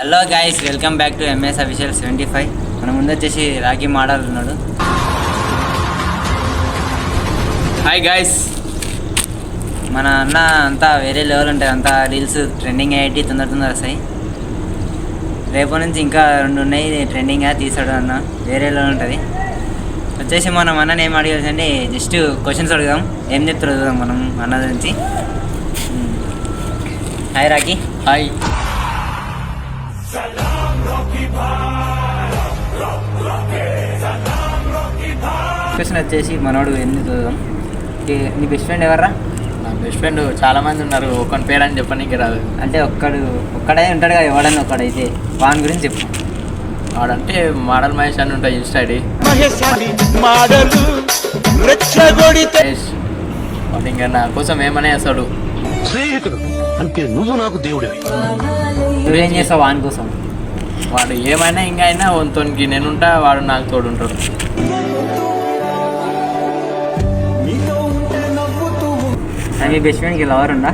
Hello guys welcome back to MS official seventy five మన ముందు వచ్చేసి రాఖీ మాడల్ ఉన్నాడు. హాయ్ గాయస్ మన అన్న అంతా వేరే లెవెల్ ఉంటాయి. అంతా రీల్స్ ట్రెండింగ్ అయ్యేటి తొందర తొందర వస్తాయి. రేపు నుంచి ఇంకా రెండు ఉన్నాయి ట్రెండింగ్గా తీసాడు అన్న. వేరే లెవెల్ ఉంటుంది. వచ్చేసి మనం అన్నని ఏం అడగాల్సి అంటే జస్ట్ క్వశ్చన్స్ అడుగుదాం. ఏం చెప్తారు చూద్దాం మనం అన్న గురించి hi hmm. Rakhi. Hi question వచ్చేసి మనోడు ఎందుకు నీ బెస్ట్ ఫ్రెండ్ ఎవర్రా? నా బెస్ట్ ఫ్రెండ్ చాలా మంది ఉన్నారు. ఒకని పేరు అని చెప్పనీకి రాదు. అంటే ఒక్కడు ఒక్కడే ఉంటాడు కదా ఎవడన్నా ఒక్కడైతే వాని గురించి చెప్పు. వాడంటే మోడల్ మహేష్ అని ఉంటాయి ఇన్స్టా ఐడి. మహేశాలి మాడలు రెచ్చగొడితే మహేష్ వాడు ఇంకా నా కోసం ఏమనే చేస్తాడు స్నేహితుడు. అంటే నువ్వు నాకు దేవుడివి. నువ్వేం చేస్తావు వాని కోసం. వాడు ఏమైనా ఇంకా అయినా వంతోనికి నేనుంటా వాడు నాకు తోడు ఉంటాడు మీ బెస్ట్ ఫ్రెండ్కి లవర్ ఉందా?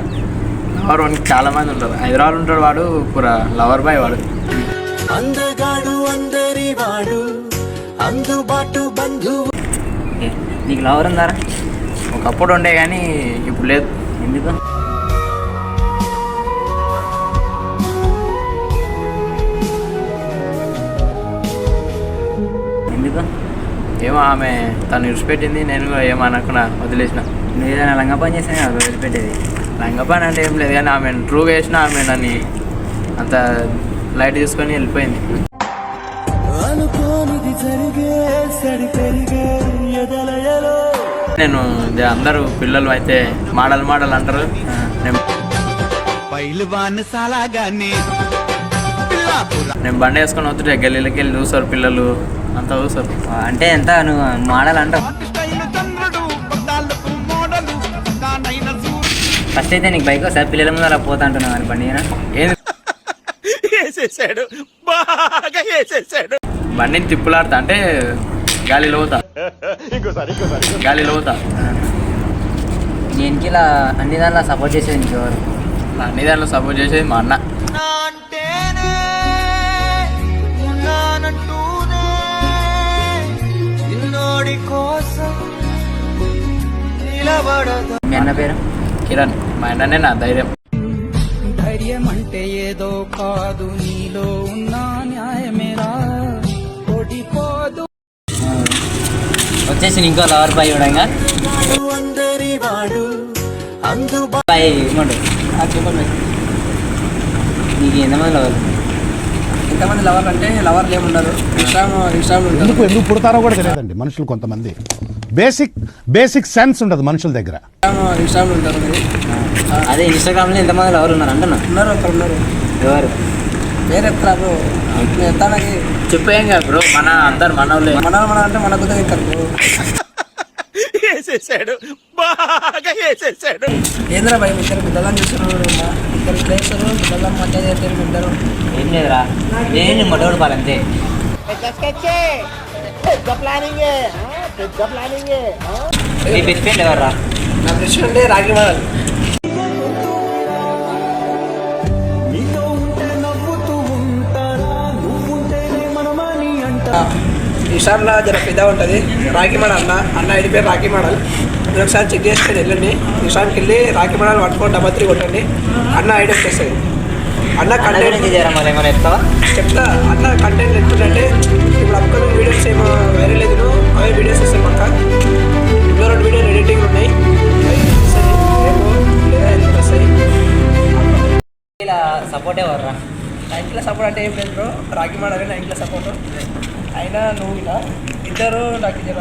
లవర్ వానికి చాలా మంది ఉంటారు. హైదరాబాద్ ఉంటాడు వాడు పూరా లవర్ బాయ్ వాడు. అందగాడు అందరి వాడు అందుబాటు బంధువు. నీకు లవర్ ఉందారా? ఒకప్పుడు ఉండే కానీ ఇప్పుడు లేదు. ఎందుకు? ఏమో ఆమె తను విడిచిపెట్టింది నేను కూడా ఏమనకుండా వదిలేసిన. నువ్వు ఏదైనా లంగా పని వదిలిపెట్టేది లంగపాన్ అంటే ఏం లేదు కానీ ఆమె ట్రూగా వేసిన ఆమె నన్ను అంత లైట్ తీసుకొని వెళ్ళిపోయింది. నేను ఇది అందరూ పిల్లలు అయితే మాడల్ మాడల్ అంటారు. నేను నేను బండి వేసుకొని వస్తుంటే గల్లీలకి వెళ్ళి చూస్తారు పిల్లలు. అంతా చూస్తారు. అంటే ఎంత నువ్వు మోడల్ అంటావు? ఫస్ట్ అయితే నీకు బైక్ వస్తా పిల్లల ముందు అలా పోతా అంటున్నావు అని బండి వేసేసాడు. బాగా వేసేసాడు. బండిని తిప్పులాడతా అంటే గాలిలో పోతా గాలిలో పోతా దీనికి ఇలా అన్ని దానిలో సపోర్ట్ చేసేది నీకు ఎవరు? అన్ని దాంట్లో సపోర్ట్ చేసేది మా అన్న. మీ అన్న పేరు? కిరణ్. మా అన్ననే నా ధైర్యం. ధైర్యం అంటే ఏదో కాదు నీలో ఉన్న న్యాయమేరా? ఓడిపోదు వచ్చేసి ఇంకో లవర్ బాయ్ చూడంగా అందరి వాడు అందుబా బాయ్ ఇవ్వమంటు చెప్పండి నీకు ఎంతమంది లవర్ ఎంతమంది లవర్లు అంటే లవర్లు ఏముండరు ఇన్స్టాగ్రామ్ ఇన్స్టాగ్రామ్ ఎందుకు ఎందుకు పుడతారో కూడా తెలియదండి మనుషులు కొంతమంది. బేసిక్ బేసిక్ సెన్స్ ఉండదు మనుషుల దగ్గర. ఇన్స్టాగ్రామ్ ఉంటారు. అదే ఇన్స్టాగ్రామ్లో ఎంతమంది లవర్ ఉన్నారు అంటున్నా. ఉన్నారు ఒకరు ఉన్నారు. ఎవరు? వేరే ఎత్తారా బ్రో నువ్వు ఎత్తానకి చెప్పేం కాదు బ్రో మన అందరు మనోళ్ళే. మన మన అంటే మన కుదర ఎత్తారు బ్రో వేసేసాడు. బాగా వేసేసాడు. ఏంద్రా భయ ఇద్దరు బిడ్డలని చూస్తున్నారు ఇద్దరు ప్లేసరు బిడ్డలని మధ్య చేస్తారు ఇద్దరు. ఏం లేదురా. నేను మొట్టోడు పాలంతే మీ బెస్ట్ ఫ్రెండ్ ఎవర్రా నా దృష్టి అంటే రాగి మోడల్ ఇన్స్టాగ్రామ్లో జర పెద్ద ఉంటుంది రాఖీ మోడల్ అన్న అన్న ఐడి పేరు రాఖీ మడల్ మీరు ఒకసారి చెక్ చేసుకొని వెళ్ళండి ఈసారికి వెళ్ళి రాఖీ మోడల్ పట్టుకొని డబల్ త్రీ కొట్టండి అన్న ఐడి వచ్చేస్తుంది అన్న కంటెంట్ చేయరా మరి ఏమైనా చెప్తా అన్న కంటెంట్ ఎట్లుందంటే ఇప్పుడు అప్కమింగ్ వీడియోస్ ఏమో వైరల్ లేదు అవే వీడియోస్ వస్తాయి పక్క. ఇంకో రెండు వీడియోలు ఎడిటింగ్ ఉన్నాయి. ఇలా సపోర్ట్ ఎవర్రా? నా ఇంట్లో సపోర్ట్ అంటే ఏం లేదు బ్రో రాగి మాడలే నా ఇంట్లో సపోర్ట్ అయినా నువ్వు ఇలా ఇద్దరు నాకు జర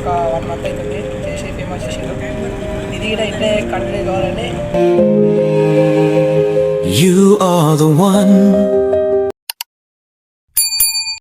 ఒక వన్ మంత్ అవుతుంది చేసి ఫేమస్ చేసారు ఇది కూడా ఇట్లే కంటిన్యూ కావాలంటే You are the one